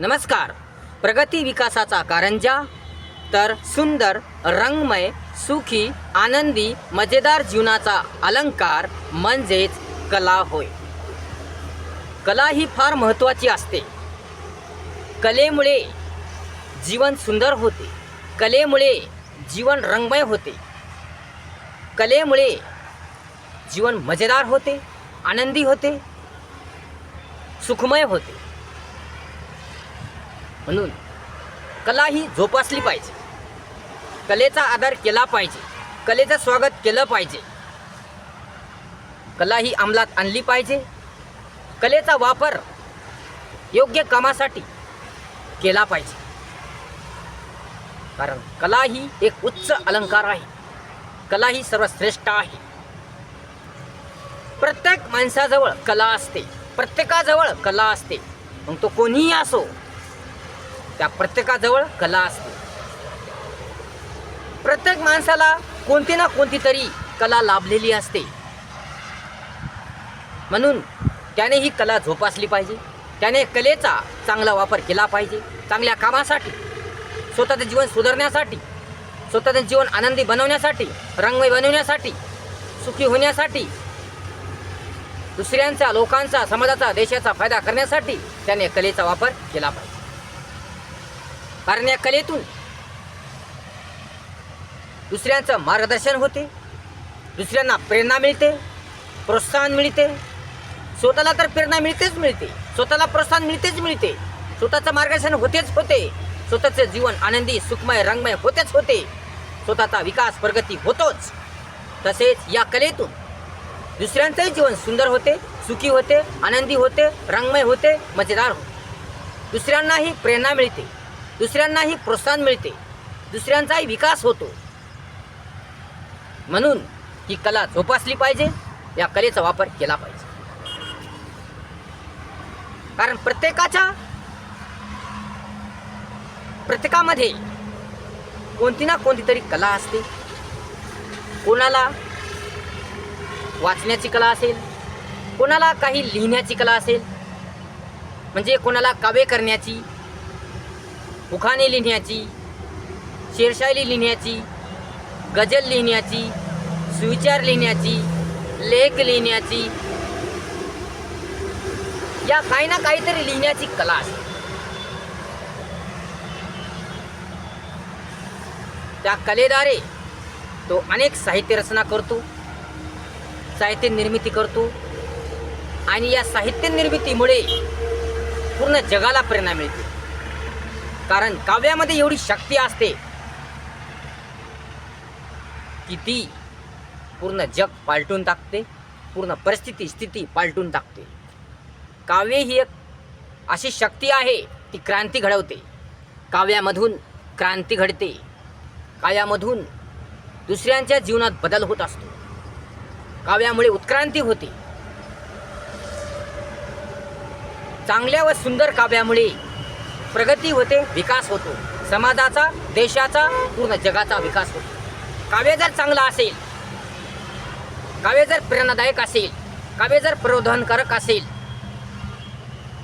नमस्कार. प्रगती विकासाचा कारंजा तर सुंदर रंगमय सुखी आनंदी मजेदार जीवनाचा अलंकार म्हणजेच कला होय. कला ही फार महत्त्वाची असते. कलेमुळे जीवन सुंदर होते. कलेमुळे जीवन रंगमय होते. कलेमुळे जीवन मजेदार होते आनंदी होते सुखमय होते. म्हणून कला ही जोपासली पाहिजे. कलेचा आदर केला पाहिजे. कलेचं स्वागत केलं पाहिजे. कला ही अंमलात आणली पाहिजे. कलेचा वापर योग्य कामासाठी केला पाहिजे. कारण कला ही एक उच्च अलंकार आहे. कला ही सर्वश्रेष्ठ आहे. प्रत्येक माणसाजवळ कला असते. प्रत्येकाजवळ कला असते. मग तो कोणीही असो त्या प्रत्येकाजवळ कला असते. प्रत्येक माणसाला कोणती ना कोणती तरी कला लाभलेली असते. म्हणून त्याने ही कला जोपासली पाहिजे. त्याने कलेचा चांगला वापर केला पाहिजे. चांगल्या कामासाठी स्वतःचं जीवन सुधारण्यासाठी स्वतःचं जीवन आनंदी बनवण्यासाठी रंगमय बनवण्यासाठी सुखी होण्यासाठी दुसऱ्यांचा लोकांचा समाजाचा देशाचा फायदा करण्यासाठी त्याने कलेचा वापर केला पाहिजे. कारण या कलेतून. दुसऱ्यांचं मार्गदर्शन होते. दुसऱ्यांना प्रेरणा मिळते प्रोत्साहन मिळते. स्वतःला तर प्रेरणा मिळतेच मिळते. स्वतःला प्रोत्साहन मिळतेच मिळते. स्वतःचं मार्गदर्शन होतेच होते. स्वतःचं जीवन आनंदी सुखमय रंगमय होतेच होते. स्वतःचा विकास प्रगती होतोच. तसेच या कलेतून दुसऱ्यांचंही जीवन सुंदर होते सुखी होते आनंदी होते रंगमय होते मजेदार होते. दुसऱ्यांनाही प्रेरणा मिळते. दुसऱ्यांनाही प्रोत्साहन मिळते. दुसऱ्यांचाही विकास होतो. म्हणून ही कला जोपासली पाहिजे या कलेचा वापर केला पाहिजे. कारण प्रत्येकाच्या प्रत्येकामध्ये कोणती ना कोणती तरी कला असते. कोणाला वाचण्याची कला असेल कोणाला काही लिहिण्याची कला असेल म्हणजे कोणाला काव्य करण्याची उखाणे लिहिण्याची शेरशायली लिहिण्याची गजल लिहिण्याची सुविचार लिहिण्याची लेख लिहिण्याची या काही ना काहीतरी लिहिण्याची कला असते. त्या कलेद्वारे तो अनेक साहित्य रचना करतो साहित्य निर्मिती करतो आणि या साहित्य निर्मितीमुळे पूर्ण जगाला प्रेरणा मिळते. कारण काव्यामध्ये एवढी शक्ती असते की ती पूर्ण जग पालटून टाकते पूर्ण परिस्थिती स्थिती पालटून टाकते. काव्य ही एक अशी शक्ती आहे ती क्रांती घडवते. काव्यामधून क्रांती घडते. काव्यामधून दुसऱ्यांच्या जीवनात बदल होत असतो. काव्यामुळे उत्क्रांती होते. चांगल्या व सुंदर काव्यामुळे प्रगती होते विकास होतो. समाजाचा देशाचा पूर्ण जगाचा विकास होतो. काव्य जर चांगलं असेल काव्य जर प्रेरणादायक असेल काव्य जर प्रबोधनकारक असेल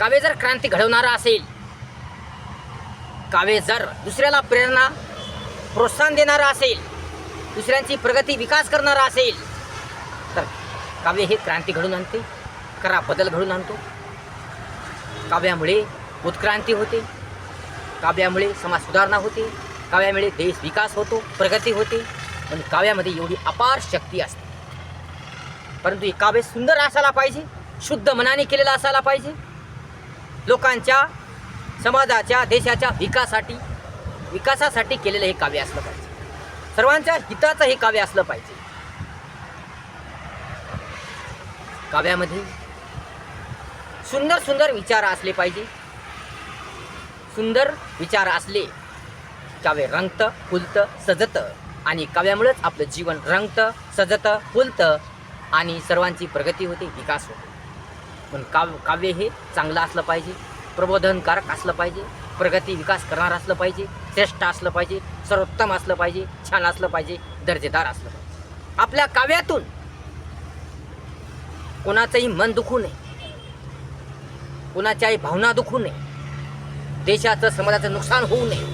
काव्य जर क्रांती घडवणारा असेल काव्य जर दुसऱ्याला प्रेरणा प्रोत्साहन देणारा असेल दुसऱ्यांची प्रगती विकास करणारा असेल तर काव्य हे क्रांती घडून आणते करा बदल घडून आणतो. काव्यामुळे उत्क्रांती होते. काव्यामुळे समाज सुधारणा होते काव्यामुळे देश विकास होतो प्रगती होते पण काव्यामध्ये एवढी अपार शक्ती असते. परंतु हे काव्य सुंदर असायला पाहिजे शुद्ध मनाने केलेलं असायला पाहिजे. लोकांच्या समाजाच्या देशाच्या विकासासाठी विकासासाठी केलेलं हे काव्य असलं पाहिजे. सर्वांच्या हिताचं हे काव्य असलं पाहिजे. काव्यामध्ये सुंदर सुंदर विचार असले पाहिजे. सुंदर विचार असले काव्य रंगतं फुलतं सजतं. आणि काव्यामुळेच आपलं जीवन रंगतं सजतं फुलतं आणि सर्वांची प्रगती होते विकास होतो. पण काव काव्य हे चांगलं असलं पाहिजे प्रबोधनकारक असलं पाहिजे प्रगती विकास करणार असलं पाहिजे श्रेष्ठ असलं पाहिजे सर्वोत्तम असलं पाहिजे छान असलं पाहिजे दर्जेदार असलं पाहिजे. आपल्या काव्यातून कोणाचंही मन दुखू नये. कोणाच्याही भावना दुखू नये. देशाचं समाजाचं नुकसान होऊ नये.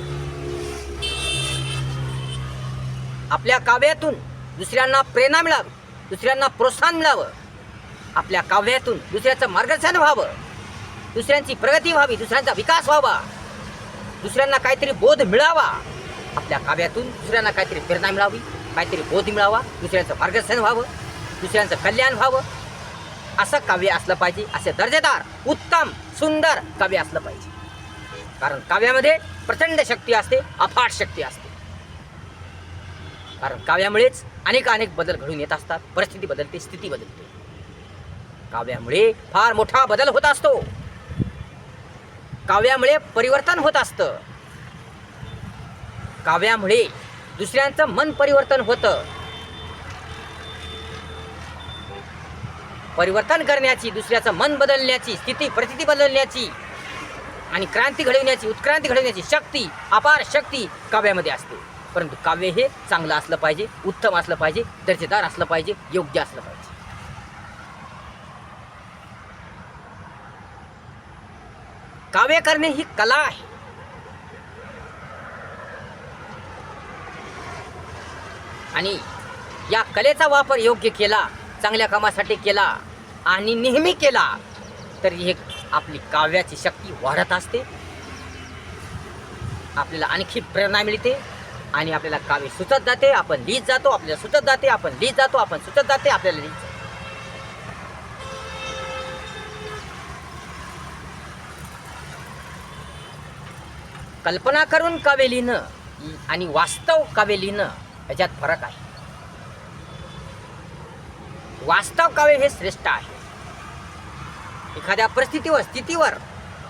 आपल्या काव्यातून दुसऱ्यांना प्रेरणा मिळावी दुसऱ्यांना प्रोत्साहन मिळावं. आपल्या काव्यातून दुसऱ्याचं मार्गदर्शन व्हावं. दुसऱ्यांची प्रगती व्हावी दुसऱ्यांचा विकास व्हावा. दुसऱ्यांना काहीतरी बोध मिळावा. आपल्या काव्यातून दुसऱ्यांना काहीतरी प्रेरणा मिळावी काहीतरी बोध मिळावा दुसऱ्यांचं मार्गदर्शन व्हावं दुसऱ्यांचं कल्याण व्हावं. असं काव्य असलं पाहिजे असे दर्जेदार उत्तम सुंदर काव्य असलं पाहिजे. कारण काव्यामध्ये प्रचंड शक्ती असते अफाट शक्ती असते. कारण काव्यामुळेच अनेक अनेक बदल घडून येत असतात. परिस्थिती बदलते स्थिती बदलते. काव्यामुळे फार मोठा बदल होत असतो. काव्यामुळे परिवर्तन होत असतं. काव्यामुळे दुसऱ्यांचं मन परिवर्तन होतं. परिवर्तन करण्याची दुसऱ्याचं मन बदलण्याची स्थिती परिस्थिती बदलण्याची आणि क्रांती घडविण्याची उत्क्रांती घडविण्याची शक्ती अपार शक्ती काव्यामध्ये असते. परंतु काव्य हे चांगलं असलं पाहिजे उत्तम असलं पाहिजे दर्जेदार असलं पाहिजे योग्य असलं पाहिजे. काव्य करणे ही कला आहे. आणि या कलेचा वापर योग्य केला चांगल्या कामासाठी केला आणि नेहमी केला तर हे आपली काव्याची शक्ती वाढत असते. आपल्याला आणखी प्रेरणा मिळते आणि आपल्याला काव्य सुचत जाते. आपण लिहित जातो आपल्याला सुचत जाते. आपण लिहित जातो आपण सुचत जाते आपल्याला लिहित कल्पना करून काव्य लिहिणं आणि वास्तव काव्य लिहिणं ह्याच्यात फरक आहे. वास्तव काव्य हे श्रेष्ठ आहे. एखाद्या परिस्थितीवर स्थितीवर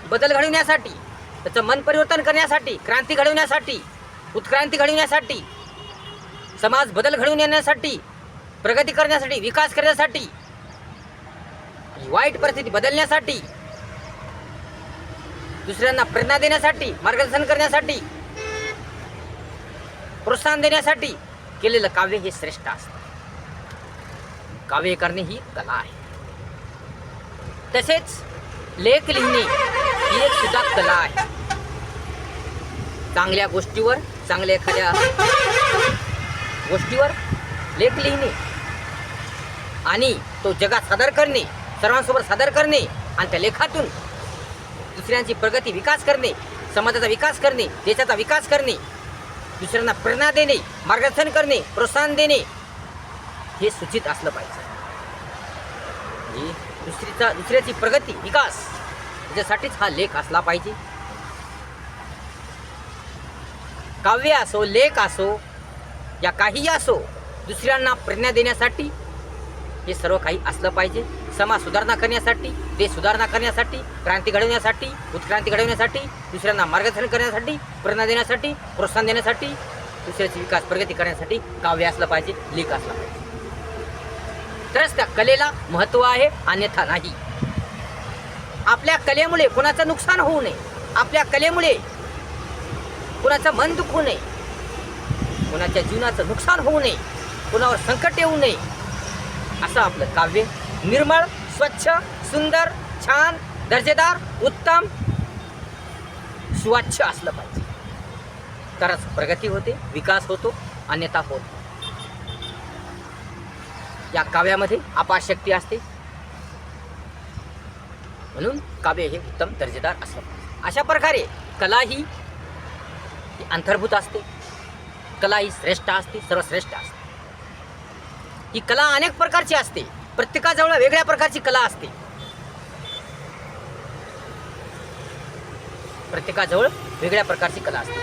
बदल घडवण्यासाठी त्याचं मन परिवर्तन करण्यासाठी क्रांती घडवण्यासाठी उत्क्रांती घडवण्यासाठी समाज बदल घडवून येण्यासाठी प्रगती करण्यासाठी विकास करण्यासाठी वाईट परिस्थिती बदलण्यासाठी दुसऱ्यांना प्रेरणा देण्यासाठी मार्गदर्शन करण्यासाठी प्रोत्साहन देण्यासाठी केलेलं काव्य हे श्रेष्ठ असतं. काव्य करणे ही कला आहे. तसेच लेख लिहिणे ही एक सुद्धा कला आहे. चांगल्या गोष्टीवर चांगल्या एखाद्या गोष्टीवर लेख लिहिणे आणि तो जगात सादर करणे सर्वांसोबत सादर करणे आणि त्या लेखातून दुसऱ्यांची प्रगती विकास करणे समाजाचा विकास करणे देशाचा विकास करणे दुसऱ्यांना प्रेरणा देणे मार्गदर्शन करणे प्रोत्साहन देणे हे सूचित असलं पाहिजे. म्हणजे दुसरीचा दुसऱ्याची प्रगती विकास. याच्यासाठीच हा लेख असला पाहिजे. काव्य असो लेख असो या काहीही असो दुसऱ्यांना प्रेरणा देण्यासाठी हे सर्व काही असलं पाहिजे. समाज सुधारणा करण्यासाठी देश सुधारणा करण्यासाठी क्रांती घडवण्यासाठी उत्क्रांती घडवण्यासाठी दुसऱ्यांना मार्गदर्शन करण्यासाठी प्रेरणा देण्यासाठी प्रोत्साहन देण्यासाठी दुसऱ्याची विकास प्रगती करण्यासाठी काव्य असलं पाहिजे लेख असला पाहिजे. तरच त्या कलेला महत्त्व आहे अन्यथा नाही. आपल्या कलेमुळे कोणाचं नुकसान होऊ नये. आपल्या कलेमुळे कोणाचं मन दुखू नये. कोणाच्या जीवनाचं नुकसान होऊ नये. कोणावर संकट येऊ नये. असं आपलं काव्य निर्मळ स्वच्छ सुंदर छान दर्जेदार उत्तम स्वच्छ असलं पाहिजे. तरच प्रगती होते विकास होतो अन्यथा होत या काव्यामध्ये अपार शक्ती असते. म्हणून काव्य हे उत्तम दर्जेदार असलं अशा प्रकारे कला ही ही अंतर्भूत असते. कला ही श्रेष्ठ असते सर्वश्रेष्ठ असते. ही कला अनेक प्रकारची असते. प्रत्येकाजवळ वेगळ्या प्रकारची कला असते. प्रत्येकाजवळ वेगळ्या प्रकारची कला असते.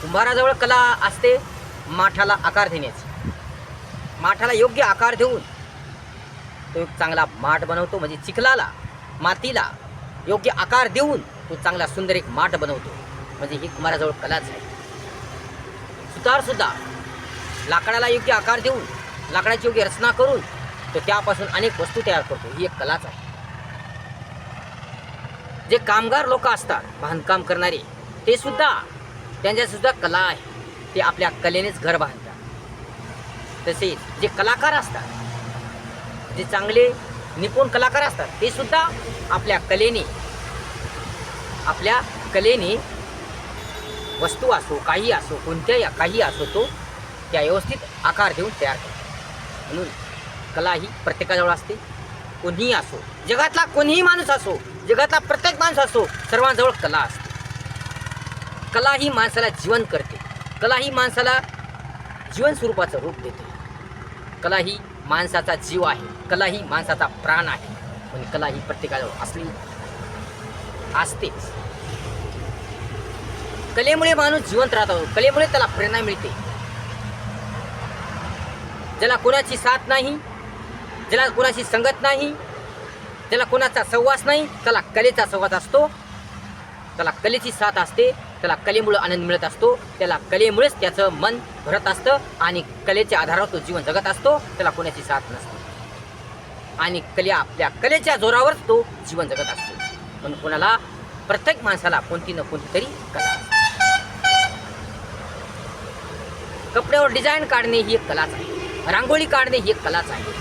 कुंभाराजवळ कला असते माठाला आकार देण्याची. माठाला योग्य आकार देऊन तो एक चांगला माठ बनवतो म्हणजे चिखलाला मातीला योग्य आकार देऊन तो चांगला सुंदर एक माठ बनवतो. म्हणजे ही कुमाराजवळ कलाच आहे. सुतारसुद्धा लाकडाला योग्य आकार देऊन लाकडाची योग्य रचना करून तो त्यापासून अनेक वस्तू तयार करतो. ही एक कलाच आहे. जे कामगार लोक असतात बांधकाम करणारे ते सुद्धा त्यांच्यासुद्धा कला आहे. ते आपल्या कलेनेच घर बांधतात. तसेच जे कलाकार असतात जे चांगले निपुण कलाकार असतात ते सुद्धा आपल्या कलेने आपल्या कलेने वस्तू असो काही असो कोणत्याही काही असो तो त्या व्यवस्थित आकार देऊन तयार करतो. म्हणून कला ही प्रत्येकाजवळ असते. कोणीही असो जगातला कोणीही माणूस असो जगातला प्रत्येक माणूस असो सर्वांजवळ कला असते. कला ही माणसाला जीवन करते. कला ही माणसाला जीवन स्वरूपाचं रूप देते. कला ही माणसाचा जीव आहे कला ही माणसाचा प्राण आहे. पण कला ही प्रत्येकाजवळ असली असतेच कलेमुळे माणूस जिवंत राहतो कलेमुळे त्याला प्रेरणा मिळते. ज्याला कोणाची साथ नाही ज्याला कोणाची संगत नाही ज्याला कोणाचा सहवास नाही त्याला कलेचा सहवास असतो. त्याला कलेची साथ असते. त्याला कलेमुळं आनंद मिळत असतो. त्याला कलेमुळेच त्याचं मन भरत असतं आणि कलेच्या आधारावर तो जीवन जगत असतो. त्याला कोणाची साथ नसते. आणि कले आपल्या कलेच्या जोरावरच तो जीवन जगत असतो. पण कोणाला प्रत्येक माणसाला कोणती न कोणती तरी कला कपड्यावर डिझाईन काढणे ही एक कलाच आहे. रांगोळी काढणे ही एक कलाच आहे.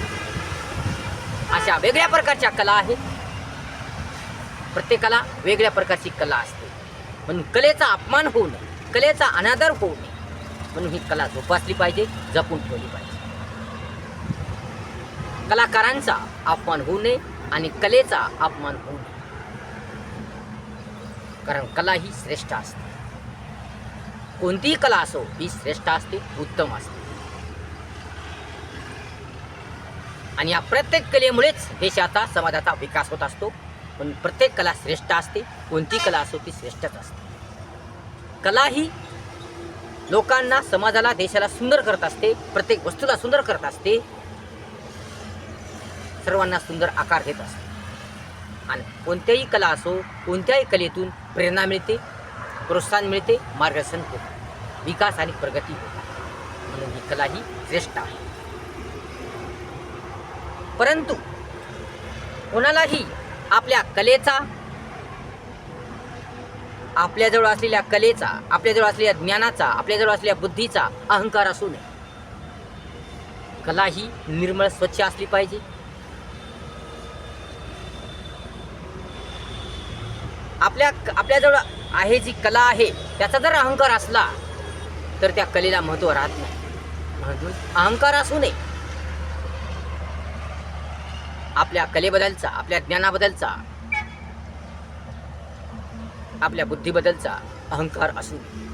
अशा वेगळ्या प्रकारच्या कला आहेत. प्रत्येकाला वेगळ्या प्रकारची कला असते. म्हणून कलेचा अपमान होऊ नये कलेचा अनादर होऊ नये. म्हणून ही कला जोपासली पाहिजे जपून ठेवली पाहिजे. कलाकारांचा अपमान होऊ नये आणि कलेचा अपमान होऊ नये. कारण कला ही श्रेष्ठ असते. कोणतीही कला असो ही श्रेष्ठ असते उत्तम असते. आणि या प्रत्येक कलेमुळेच देशाचा समाजाचा विकास होत असतो. पण प्रत्येक कला श्रेष्ठ असते कोणती कला असो ती श्रेष्ठच असते. कला ही लोकांना समाजाला देशाला सुंदर करत असते प्रत्येक वस्तूला सुंदर करत असते सर्वांना सुंदर आकार देत असते. आणि कोणत्याही कला असो कोणत्याही कलेतून प्रेरणा मिळते प्रोत्साहन मिळते मार्गदर्शन होते विकास आणि प्रगती होते. म्हणून ही कला ही श्रेष्ठ आहे. परंतु कोणालाही आपल्या कलेचा आपल्याजवळ असलेल्या कलेचा आपल्याजवळ असलेल्या ज्ञानाचा आपल्याजवळ असलेल्या बुद्धीचा अहंकार असू नये. कला ही निर्मळ स्वच्छ असली पाहिजे. आपल्या आपल्याजवळ आहे जी कला आहे त्याचा जर अहंकार असला तर त्या कलेला महत्त्व राहत नाही. म्हणून अहंकार असू नये. आपल्या कलेबद्दलचा आपल्या ज्ञानाबद्दलचा आपल्या बुद्धीबद्दलचा अहंकार असू नये.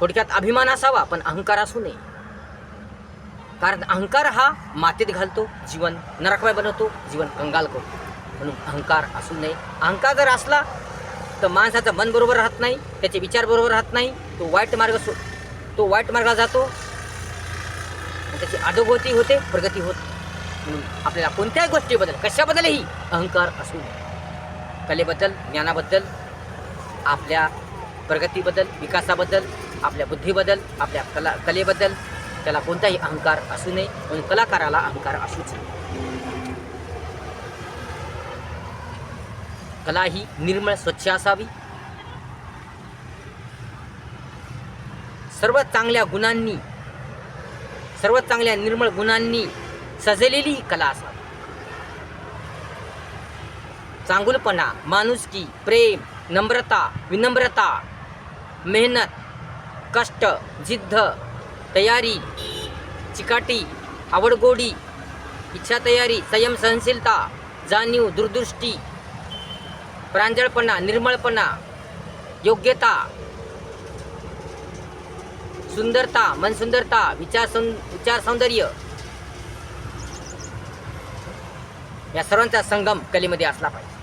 थोडक्यात अभिमान असावा पण अहंकार असू नये. कारण अहंकार हा मातीत घालतो जीवन नरकमय बनवतो जीवन कंगाल करतो. म्हणून अहंकार असू नये. अहंकार जर असला तर माणसाचं मन बरोबर राहत नाही त्याचे विचार बरोबर राहत नाही तो वाईट मार्ग सो तो वाईट मार्गाला जातो आणि त्याची अधोगती होते प्रगती होत. म्हणून आपल्याला कोणत्याही गोष्टीबद्दल कशाबद्दलही अहंकार असू नये. कलेबद्दल ज्ञानाबद्दल आपल्या प्रगतीबद्दल विकासाबद्दल आपल्या बुद्धीबद्दल आपल्या कला कलेबद्दल त्याला कोणताही अहंकार असू नये. म्हणून कलाकाराला अहंकार असूच नये. कला ही निर्मळ स्वच्छ असावी. सर्व चांगल्या गुणांनी सर्व चांगल्या निर्मळ गुणांनी सजलेली ही कला असावी. चांगुलपणा माणुसकी प्रेम नम्रता विनम्रता मेहनत कष्ट जिद्द तयारी चिकाटी आवडगोडी इच्छा तयारी संयम सहनशीलता जाणीव दूरदृष्टी प्रांजळपणा निर्मळपणा योग्यता सुंदरता मनसुंदरता विचार सौं विचार सौंदर्य. या सर्वांचा संगम कलेमध्ये असला पाहिजे.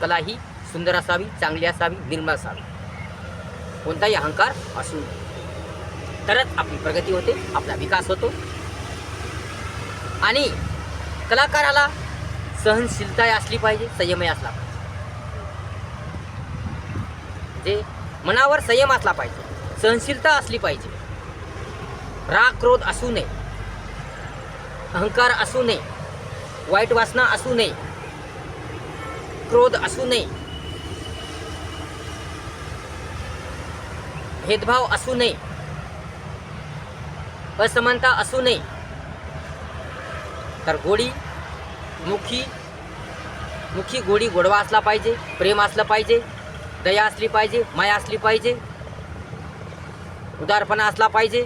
कला ही सुंदर असावी चांगली असावी निर्मळ असावी. कोणताही अहंकार असू नये. तरच आपली प्रगती होते आपला विकास होतो. आणि कलाकाराला सहनशीलता असली पाहिजे संयमही असला पाहिजे. जे मनावर संयम असला पाहिजे सहनशीलता असली पाहिजे राग क्रोध असू नये अहंकार असू नये वाईट वासना असू नये क्रोध असू नये. भेदभाव असू नये. असमानता असू नये. तर गोडी मुखी मुखी गोडी गोडवा असला पाहिजे प्रेम असलं पाहिजे दया असली पाहिजे माया असली पाहिजे उदारपणा असला पाहिजे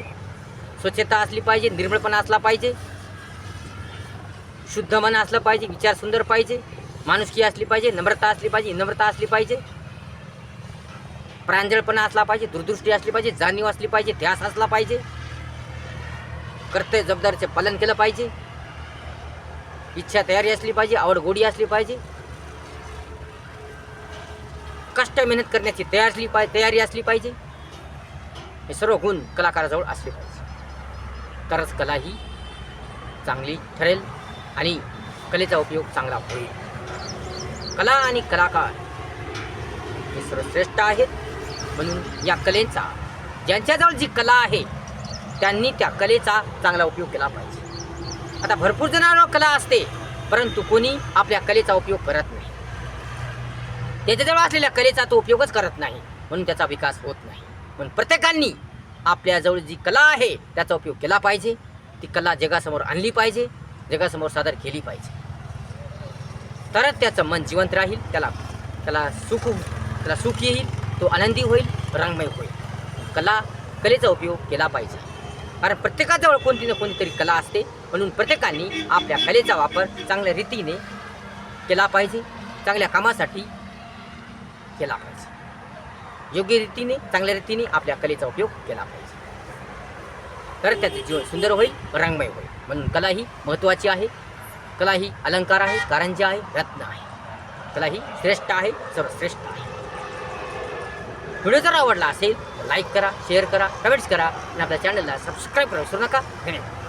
स्वच्छता असली पाहिजे निर्मळपणा असला पाहिजे शुद्ध मन असलं पाहिजे विचार सुंदर पाहिजे माणुसकी असली पाहिजे नम्रता असली पाहिजे नम्रता असली पाहिजे. प्रांजळपणा असला पाहिजे दूरदृष्टी असली पाहिजे जाणीव असली पाहिजे ध्यास असला पाहिजे. कर्तव्य जबाबदारीचे पालन केलं पाहिजे. इच्छा तयारी असली पाहिजे आवड गोडी असली पाहिजे. कष्ट मेहनत करण्याची तयार असली पाहिजे तयारी असली पाहिजे. हे सर्व गुण कलाकाराजवळ असले पाहिजे. तरच कला ही चांगली ठरेल आणि कलेचा उपयोग चांगला होईल. कला आणि कलाकार. हे सर्वश्रेष्ठ आहेत. म्हणून या कलेचा ज्यांच्याजवळ जी कला आहे त्यांनी त्या कलेचा चांगला उपयोग केला पाहिजे. आता भरपूर जणांना कला असते परंतु कोणी आपल्या कलेचा उपयोग करत नाही. त्याच्याजवळ असलेल्या कलेचा तो उपयोगच करत नाही म्हणून त्याचा विकास होत नाही. म्हणून प्रत्येकांनी आपल्याजवळ जी कला आहे त्याचा उपयोग केला पाहिजे. ती कला जगासमोर आणली पाहिजे जगासमोर सादर केली पाहिजे. तरच त्याचं मन जिवंत राहील त्याला त्याला सुख त्याला सुख येईल तो आनंदी होईल रंगमय होईल. कला कलेचा उपयोग केला पाहिजे. कारण प्रत्येकाजवळ कोणती ना कोणतीतरी कला असते म्हणून प्रत्येकाने आपल्या कलेचा वापर चांगल्या रीतीने केला पाहिजे चांगल्या कामासाठी केला पाहिजे. योग्य रीतीने चांगल्या रीतीने आपल्या कलेचा उपयोग केला पाहिजे. तर त्याचे जीवन सुंदर होईल रंगमय होईल. म्हणून कला ही महत्त्वाची आहे. कला ही अलंकार आहे कारंजी आहे रत्न आहे. कला ही श्रेष्ठ आहे सर्वश्रेष्ठ आहे. व्हिडिओ जर आवडला असेल लाईक करा शेअर करा कमेंट्स करा आणि आपल्या चॅनलला सबस्क्राईब करा विसरू नका. धन्यवाद.